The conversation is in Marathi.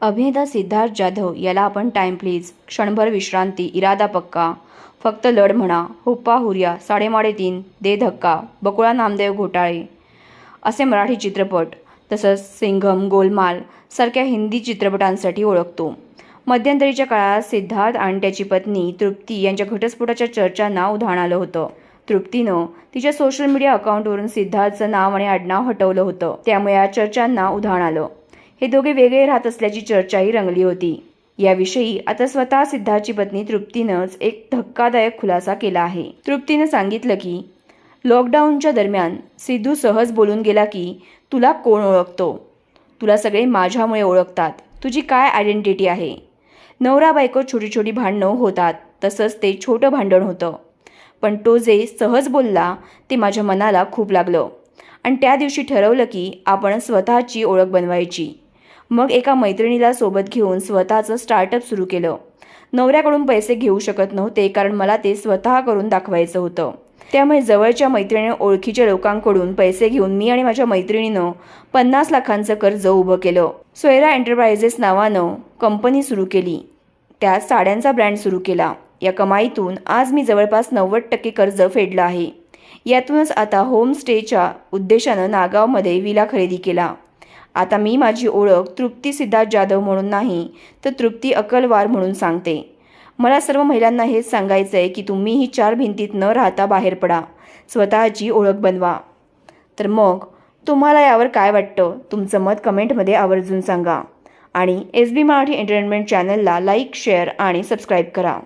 अभिनेता सिद्धार्थ जाधव याला आपण टाइम प्लीज क्षणभर विश्रांती इरादा पक्का. फक्त लढ म्हणा. हुप्पा हुर्या साडेमाडे तीन दे धक्का. बकुळा नामदेव घोटाळे. असे मराठी चित्रपट तसंच सिंघम गोलमाल सारख्या हिंदी चित्रपटांसाठी ओळखतो. मध्यंतरीच्या काळात सिद्धार्थ आणि त्याची पत्नी तृप्ती यांच्या घटस्फोटाच्या चर्चांना उधाण आलं होतं. तृप्तीनं तिच्या सोशल मीडिया अकाउंटवरून सिद्धार्थचं नाव आणि आडनाव हटवलं होतं. त्यामुळे या चर्चांना उधाण आलं. हे दोघे वेगळे राहत असल्याची चर्चाही रंगली होती. याविषयी आता स्वतः सिद्धाची पत्नी तृप्तीनंच एक धक्कादायक खुलासा केला आहे. तृप्तीनं सांगितलं की लॉकडाऊनच्या दरम्यान सिद्धू सहज बोलून गेला की तुला कोण ओळखतो? तुला सगळे माझ्यामुळे ओळखतात. तुझी काय आयडेंटिटी आहे नवरा बायको छोटी छोटी भांडणं होतात तसंच ते छोटं भांडण होतं. पण तो जे सहज बोलला ते माझ्या मनाला खूप लागलं. आणि त्या दिवशी ठरवलं की आपण स्वतःची ओळख बनवायची. मग एका मैत्रिणीला सोबत घेऊन स्वतःचं स्टार्टअप सुरू केलं. नवऱ्याकडून पैसे घेऊ शकत नव्हते कारण मला ते स्वतः करून दाखवायचं होतं. त्यामुळे जवळच्या मैत्रिणी ओळखीच्या लोकांकडून पैसे घेऊन मी आणि माझ्या मैत्रिणीनं पन्नास लाखांचं कर्ज उभं केलं. सोयरा एंटरप्राइजेस नावानं कंपनी सुरू केली. त्यात साड्यांचा ब्रँड सुरू केला. या कमाईतून आज मी जवळपास नव्वद टक्के कर्ज फेडलं आहे. यातूनच आता होमस्टेच्या उद्देशानं नागावमध्ये विला खरेदी केला. आता मी माझी ओळख तृप्ती सिद्धार्थ जाधव म्हणून नाही तर तृप्ती अकलवार म्हणून सांगते. मला सर्व महिलांना हेच सांगायचं आहे की तुम्हीही चार भिंतीत न राहता बाहेर पडा स्वतःची ओळख बनवा. तर मग तुम्हाला यावर काय वाटतं? तुमचं मत कमेंटमध्ये आवर्जून सांगा. आणि एस बी मराठी एंटरटेनमेंट चॅनलला लाईक शेअर आणि सबस्क्राईब करा.